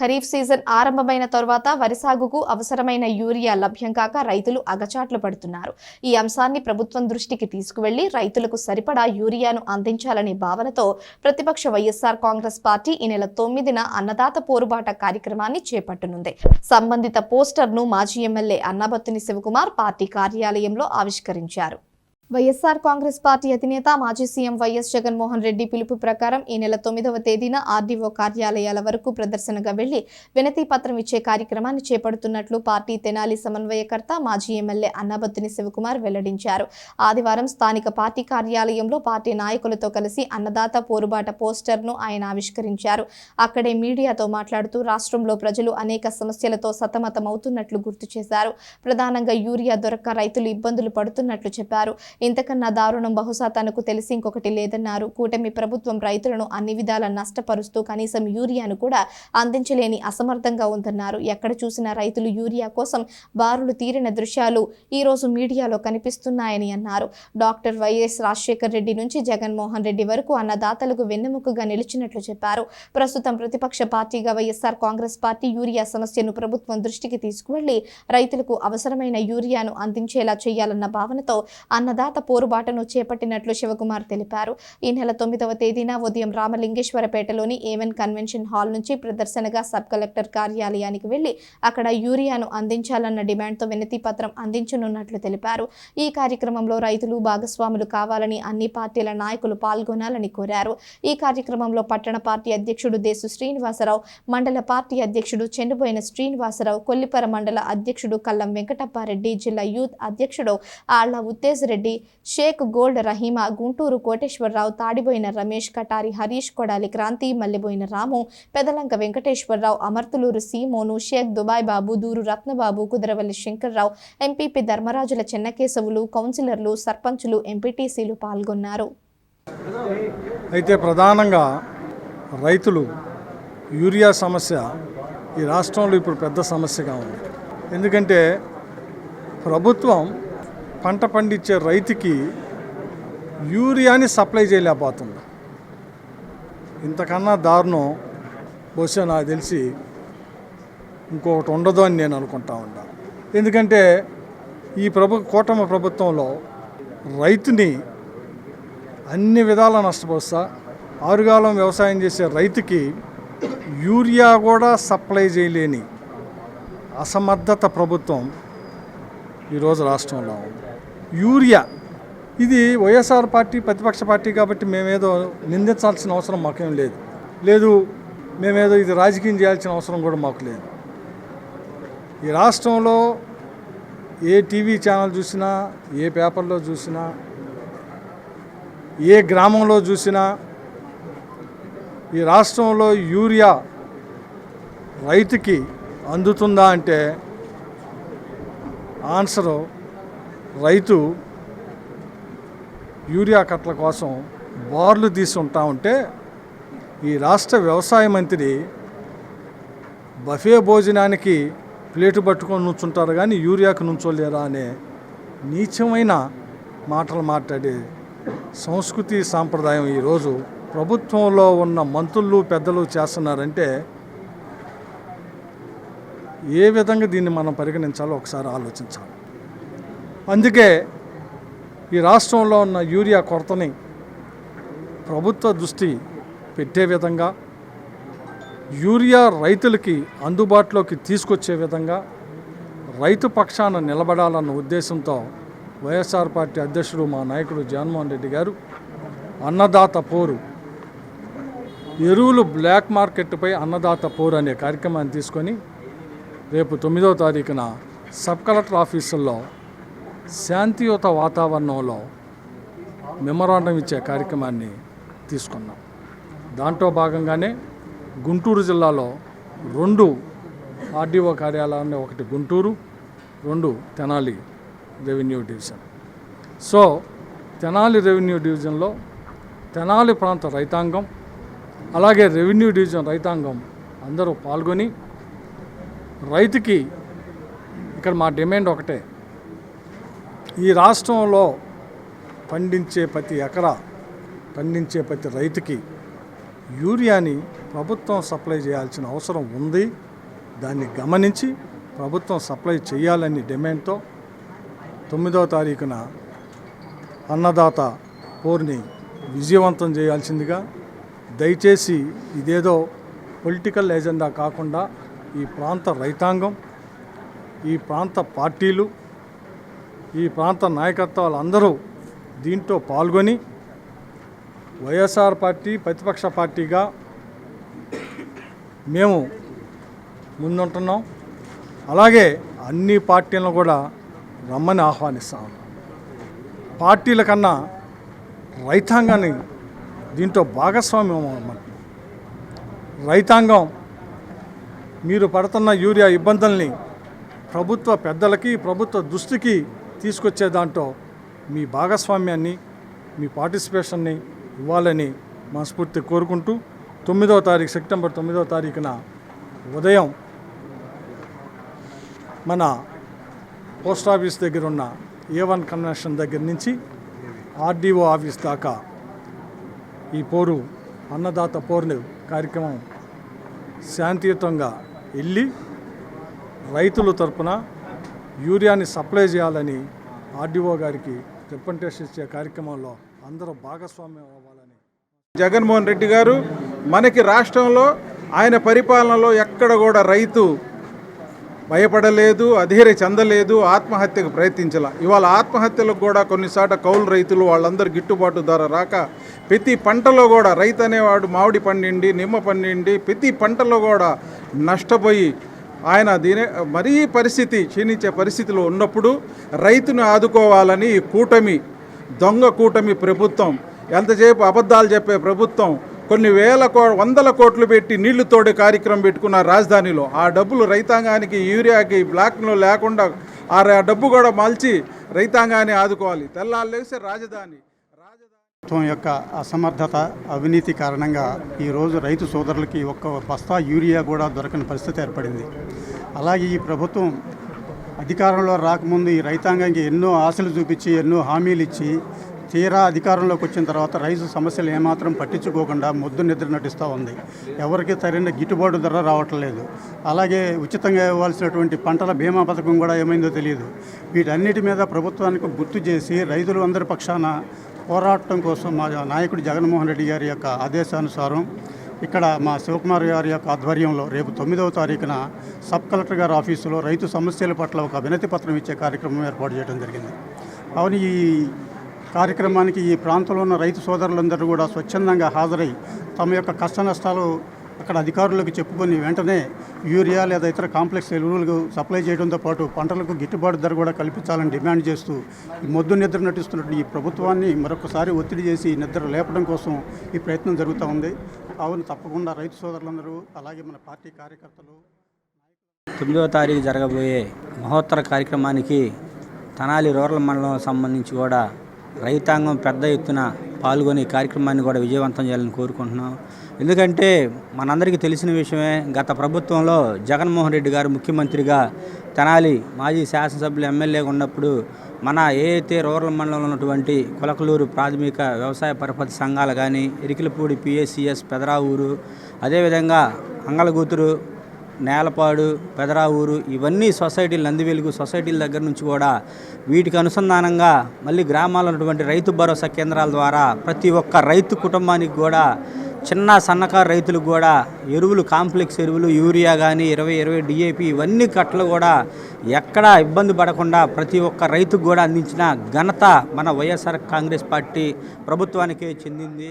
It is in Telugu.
ఖరీఫ్ సీజన్ ఆరంభమైన తరువాత వరి సాగుకు అవసరమైన యూరియా లభ్యం కాక రైతులు అగచాట్లు పడుతున్నారు. ఈ అంశాన్ని ప్రభుత్వం దృష్టికి తీసుకువెళ్ళి రైతులకు సరిపడా యూరియాను అందించాలనే భావనతో ప్రతిపక్ష వైఎస్ఆర్ కాంగ్రెస్ పార్టీ ఈ నెల తొమ్మిదిన అన్నదాత పోరుబాట కార్యక్రమాన్ని చేపట్టనుంది. సంబంధిత పోస్టర్ను మాజీ ఎమ్మెల్యే అన్నాబత్తుని శివకుమార్ పార్టీ కార్యాలయంలో ఆవిష్కరించారు. వైఎస్ఆర్ కాంగ్రెస్ పార్టీ అధినేత మాజీ సీఎం వైఎస్ జగన్మోహన్ రెడ్డి పిలుపు ప్రకారం ఈ నెల తొమ్మిదవ తేదీన ఆర్డీఓ కార్యాలయాల వరకు ప్రదర్శనగా వెళ్ళి వినతి పత్రం ఇచ్చే కార్యక్రమాన్ని చేపడుతున్నట్లు పార్టీ తెనాలి సమన్వయకర్త మాజీ ఎమ్మెల్యే అన్నాబత్తిని శివకుమార్ వెల్లడించారు. ఆదివారం స్థానిక పార్టీ కార్యాలయంలో పార్టీ నాయకులతో కలిసి అన్నదాత పోరుబాట పోస్టర్ను ఆయన ఆవిష్కరించారు. అక్కడే మీడియాతో మాట్లాడుతూ రాష్ట్రంలో ప్రజలు అనేక సమస్యలతో సతమతమవుతున్నట్లు గుర్తు చేశారు. ప్రధానంగా యూరియా దొరక్క రైతులు ఇబ్బందులు పడుతున్నట్లు చెప్పారు. ఇంతకన్నా దారుణం బహుశా తనకు తెలిసి ఇంకొకటి లేదన్నారు. కూటమి ప్రభుత్వం రైతులను అన్ని విధాల నష్టపరుస్తూ కనీసం యూరియాను కూడా అందించలేని అసమర్థంగా ఉందన్నారు. ఎక్కడ చూసినా రైతులు యూరియా కోసం బారులు తీరిన దృశ్యాలు ఈరోజు మీడియాలో కనిపిస్తున్నాయని అన్నారు. డాక్టర్ వైఎస్ రాజశేఖర్ రెడ్డి నుంచి జగన్మోహన్ రెడ్డి వరకు అన్నదాతలకు వెన్నెముకగా నిలిచినట్లు చెప్పారు. ప్రస్తుతం ప్రతిపక్ష పార్టీగా వైఎస్ఆర్ కాంగ్రెస్ పార్టీ యూరియా సమస్యను ప్రభుత్వం దృష్టికి తీసుకువెళ్ళి రైతులకు అవసరమైన యూరియాను అందించేలా చేయాలన్న భావనతో అన్నదాత పోరుబాటను చేపట్టినట్లు శివకుమార్ తెలిపారు. ఈ నెల తొమ్మిదవ తేదీన ఉదయం రామలింగేశ్వరపేటలోని ఏవెన్ కన్వెన్షన్ హాల్ నుంచి ప్రదర్శనగా సబ్ కలెక్టర్ కార్యాలయానికి వెళ్ళి అక్కడ యూరియాను అందించాలన్న డిమాండ్తో వినతి పత్రం అందించనున్నట్లు తెలిపారు. ఈ కార్యక్రమంలో రైతులు భాగస్వాములు కావాలని అన్ని పార్టీల నాయకులు పాల్గొనాలని కోరారు. ఈ కార్యక్రమంలో పట్టణ పార్టీ అధ్యక్షుడు దేశు శ్రీనివాసరావు మండల పార్టీ అధ్యక్షుడు చెండుబోయిన శ్రీనివాసరావు కొల్లిపర మండల అధ్యక్షుడు కల్లం వెంకటప్పారెడ్డి జిల్లా యూత్ అధ్యక్షుడు Alla Uttej Reddy Sheikh Gold Rahima Guntur Koteswararao Tadiboyina Ramesh Katari Harish Kodali Kranthi Malleboyina Ramu Pedalanka Venkateswararao Amarthaluru Simon Sheikh Dubai Babu దూరు Ratnababu Kudaravalli Shankarrao MPP Dharmarajula Chennakesavulu కౌన్సిలర్లు సర్పంచులు ఎంపీటీసీలు పాల్గొన్నారు. అయితే ప్రధానంగా రైతులు యూరియా సమస్య ఈ రాష్ట్రంలో ఇప్పుడు పెద్ద సమస్యగా ఉంది. ఎందుకంటే ప్రభుత్వం పంట పండించే రైతుకి యూరియాని సప్లై చేయలేకపోతుంది. ఇంతకన్నా దారుణం. బహుశా నాకు తెలిసి ఇంకొకటి ఉండదు అని నేను అనుకుంటా ఉన్నా. ఎందుకంటే ఈ ప్రభు కూటమి ప్రభుత్వంలో రైతుని అన్ని విధాల నష్టపోస్తా ఆరుగాలం వ్యవసాయం చేసే రైతుకి యూరియా కూడా సప్లై చేయలేని అసమర్థత ప్రభుత్వం ఈరోజు రాష్ట్రంలో ఉంది. యూరియా. ఇది వైఎస్ఆర్ పార్టీ ప్రతిపక్ష పార్టీ కాబట్టి మేమేదో నిందించాల్సిన అవసరం మాకేం లేదు. లేదు మేమేదో ఇది రాజకీయం చేయాల్సిన అవసరం కూడా మాకు లేదు. ఈ రాష్ట్రంలో ఏ టీవీ ఛానల్ చూసినా ఏ పేపర్లో చూసినా ఏ గ్రామంలో చూసినా ఈ రాష్ట్రంలో యూరియా రైతుకి అందుతుందా అంటే ఆన్సరు రైతు యూరియా కట్టల కోసం బార్లు తీసి ఉంటా ఉంటే ఈ రాష్ట్ర వ్యవసాయ మంత్రి బఫే భోజనానికి ప్లేటు పట్టుకొని నుంచుంటారు కానీ యూరియాకు నుంచోలేరా అనే నీచమైన మాటలు మాట్లాడే సంస్కృతి సాంప్రదాయం ఈరోజు ప్రభుత్వంలో ఉన్న మంత్రులు పెద్దలు చేస్తున్నారంటే ఏ విధంగా దీన్ని మనం పరిగణించాలో ఒకసారి ఆలోచించాలి. అందుకే ఈ రాష్ట్రంలో ఉన్న యూరియా కొరతని ప్రభుత్వ దృష్టి పెట్టే విధంగా యూరియా రైతులకి అందుబాటులోకి తీసుకొచ్చే విధంగా రైతు పక్షాన నిలబడాలన్న ఉద్దేశంతో వైఎస్ఆర్ పార్టీ అధ్యక్షుడు మా నాయకుడు జగన్మోహన్ రెడ్డి గారు అన్నదాత పోరు ఎరువులు బ్లాక్ మార్కెట్పై అన్నదాత పోరు అనే కార్యక్రమాన్ని తీసుకొని రేపు తొమ్మిదవ తారీఖున సబ్ కలెక్టర్ ఆఫీసుల్లో శాంతియుత వాతావరణంలో మెమరాండం ఇచ్చే కార్యక్రమాన్ని తీసుకున్నాం. దాంట్లో భాగంగానే గుంటూరు జిల్లాలో రెండు ఆర్డీఓ కార్యాలయాన్ని ఒకటి గుంటూరు రెండు Tenali revenue division. So Tenali revenue డివిజన్లో తెనాలి ప్రాంత రైతాంగం అలాగే రెవెన్యూ డివిజన్ రైతాంగం అందరూ పాల్గొని రైతుకి ఇక్కడ మా డిమాండ్ ఒకటే. ఈ రాష్ట్రంలో పండించే ప్రతి ఎకరా పండించే ప్రతి రైతుకి యూరియాని ప్రభుత్వం సప్లై చేయాల్సిన అవసరం ఉంది. దాన్ని గమనించి ప్రభుత్వం సప్లై చేయాలని డిమాండ్తో తొమ్మిదవ తారీఖున అన్నదాత పోర్ని విజయవంతం చేయాల్సిందిగా దయచేసి ఇదేదో పొలిటికల్ ఎజెండా కాకుండా ఈ ప్రాంత రైతాంగం ఈ ప్రాంత పార్టీలు ఈ ప్రాంత నాయకత్వాలు అందరూ దీంట్లో పాల్గొని వైఎస్ఆర్ పార్టీ ప్రతిపక్ష పార్టీగా మేము ముందుంటున్నాం. అలాగే అన్ని పార్టీలను కూడా రమ్మని ఆహ్వానిస్తాం. పార్టీల కన్నా రైతాంగాన్ని దీంట్లో భాగస్వామ్యం అన్నమాట రైతాంగం మీరు పడుతున్న యూరియా ఇబ్బందుల్ని ప్రభుత్వ పెద్దలకి ప్రభుత్వ దృష్టికి తీసుకొచ్చే దాంట్లో మీ భాగస్వామ్యాన్ని మీ పార్టిసిపేషన్ని ఇవ్వాలని మనస్ఫూర్తి కోరుకుంటూ తొమ్మిదవ తారీఖు సెప్టెంబర్ తొమ్మిదవ తారీఖున ఉదయం మన పోస్ట్ ఆఫీస్ దగ్గర ఉన్న ఏ వన్ కన్వెన్షన్ దగ్గర నుంచి ఆర్డీఓ ఆఫీస్ దాకా ఈ పోరు అన్నదాత పోరు కార్యక్రమం శాంతియుతంగా వెళ్ళి రైతుల తరపున యూరియాని సప్లై చేయాలని ఆర్డీఓ గారికి రిప్రజెంటేషన్ ఇచ్చే కార్యక్రమంలో అందరూ భాగస్వామ్యం అవ్వాలని. జగన్మోహన్ రెడ్డి గారు మనకి రాష్ట్రంలో ఆయన పరిపాలనలో ఎక్కడ కూడా రైతు భయపడలేదు అధీర చెందలేదు ఆత్మహత్యకు ప్రయత్నించాల. ఇవాళ ఆత్మహత్యలకు కూడా కొన్నిసార్లు కౌలు రైతులు వాళ్ళందరూ గిట్టుబాటు ధర రాక ప్రతి పంటలో కూడా రైతు అనేవాడు మామిడి పండిండి నిమ్మ పండిండి ప్రతి పంటలో కూడా నష్టపోయి ఆయన దీని మరీ పరిస్థితి క్షీణించే పరిస్థితిలో ఉన్నప్పుడు రైతును ఆదుకోవాలని కూటమి దొంగ కూటమి ప్రభుత్వం ఎంతసేపు అబద్ధాలు చెప్పే ప్రభుత్వం కొన్ని వేల కో వందల కోట్లు పెట్టి నీళ్ళు తోడే కార్యక్రమం పెట్టుకున్న రాజధానిలో ఆ డబ్బులు రైతాంగానికి యూరియాకి బ్లాక్లో లేకుండా ఆ డబ్బు కూడా మలిచి రైతాంగాన్ని ఆదుకోవాలి. తెల్లాలు లేస్తే రాజధాని. రాజధాని ప్రభుత్వం యొక్క అసమర్థత అవినీతి కారణంగా ఈరోజు రైతు సోదరులకి ఒక్క బస్తా యూరియా కూడా దొరకని పరిస్థితి ఏర్పడింది. అలాగే ఈ ప్రభుత్వం అధికారంలో రాకముందు ఈ రైతాంగానికి ఎన్నో ఆశలు చూపించి ఎన్నో హామీలు ఇచ్చి తీరా అధికారంలోకి వచ్చిన తర్వాత రైతు సమస్యలు ఏమాత్రం పట్టించుకోకుండా మొద్దు నిద్ర నటిస్తూ ఉంది. ఎవరికి సరైన గిట్టుబాటు ధర రావట్లేదు. అలాగే ఉచితంగా ఇవ్వాల్సినటువంటి పంటల బీమా పథకం కూడా ఏమైందో తెలియదు. వీటన్నిటి మీద ప్రభుత్వానికి గుర్తు చేసి రైతులు అందరి పక్షాన పోరాటం కోసం మా నాయకుడు జగన్మోహన్ రెడ్డి గారి యొక్క ఆదేశానుసారం ఇక్కడ మా శివకుమార్ గారి యొక్క ఆధ్వర్యంలో రేపు తొమ్మిదవ తారీఖున సబ్ కలెక్టర్ గారి ఆఫీసులో రైతు సమస్యల పట్ల ఒక వినతి పత్రం ఇచ్చే కార్యక్రమం ఏర్పాటు చేయడం జరిగింది. అవును ఈ కార్యక్రమానికి ఈ ప్రాంతంలో ఉన్న రైతు సోదరులందరూ కూడా స్వచ్ఛందంగా హాజరై తమ యొక్క కష్ట నష్టాలు అక్కడ అధికారులకు చెప్పుకొని వెంటనే యూరియా లేదా ఇతర కాంప్లెక్స్ ఎరువులకు సప్లై చేయడంతో పాటు పంటలకు గిట్టుబాటు ధర కూడా కల్పించాలని డిమాండ్ చేస్తూ ఈ మొద్దు నిద్ర నటిస్తున్నటువంటి ఈ ప్రభుత్వాన్ని మరొకసారి ఒత్తిడి చేసి నిద్ర లేపడం కోసం ఈ ప్రయత్నం జరుగుతూ ఉంది. అవును తప్పకుండా రైతు సోదరులందరూ అలాగే మన పార్టీ కార్యకర్తలు తొమ్మిదవ తారీఖు జరగబోయే మహోత్తర కార్యక్రమానికి తనాలి రూరల్ మండలం సంబంధించి కూడా రైతాంగం పెద్ద ఎత్తున పాల్గొని కార్యక్రమాన్ని కూడా విజయవంతం చేయాలని కోరుకుంటున్నాం. ఎందుకంటే మనందరికీ తెలిసిన విషయమే గత ప్రభుత్వంలో జగన్మోహన్ రెడ్డి గారు ముఖ్యమంత్రిగా తెనాలి మాజీ శాసనసభ్యులు ఎమ్మెల్యేగా ఉన్నప్పుడు మన ఏఐతే రూరల్ మండలంలో ఉన్నటువంటి కులకలూరు ప్రాథమిక వ్యవసాయ పరపతి సంఘాలు కానీ ఇరికిలపూడి పిఎస్సిఎస్ పెదరావూరు అదేవిధంగా అంగళగూతురు నేలపాడు పెదరావూరు ఇవన్నీ సొసైటీలు నందివెలుగు సొసైటీల దగ్గర నుంచి కూడా వీటికి అనుసంధానంగా మళ్ళీ గ్రామాల్లో ఉన్నటువంటి రైతు భరోసా కేంద్రాల ద్వారా ప్రతి ఒక్క రైతు కుటుంబానికి కూడా చిన్న సన్నకారు రైతులకు కూడా ఎరువులు కాంప్లెక్స్ ఎరువులు యూరియా కానీ ఇరవై ఇరవై డిఏపి ఇవన్నీ కట్టలు కూడా ఎక్కడా ఇబ్బంది పడకుండా ప్రతి ఒక్క రైతుకు కూడా అందించిన ఘనత మన వైఎస్ఆర్ కాంగ్రెస్ పార్టీ ప్రభుత్వానికే చెందింది.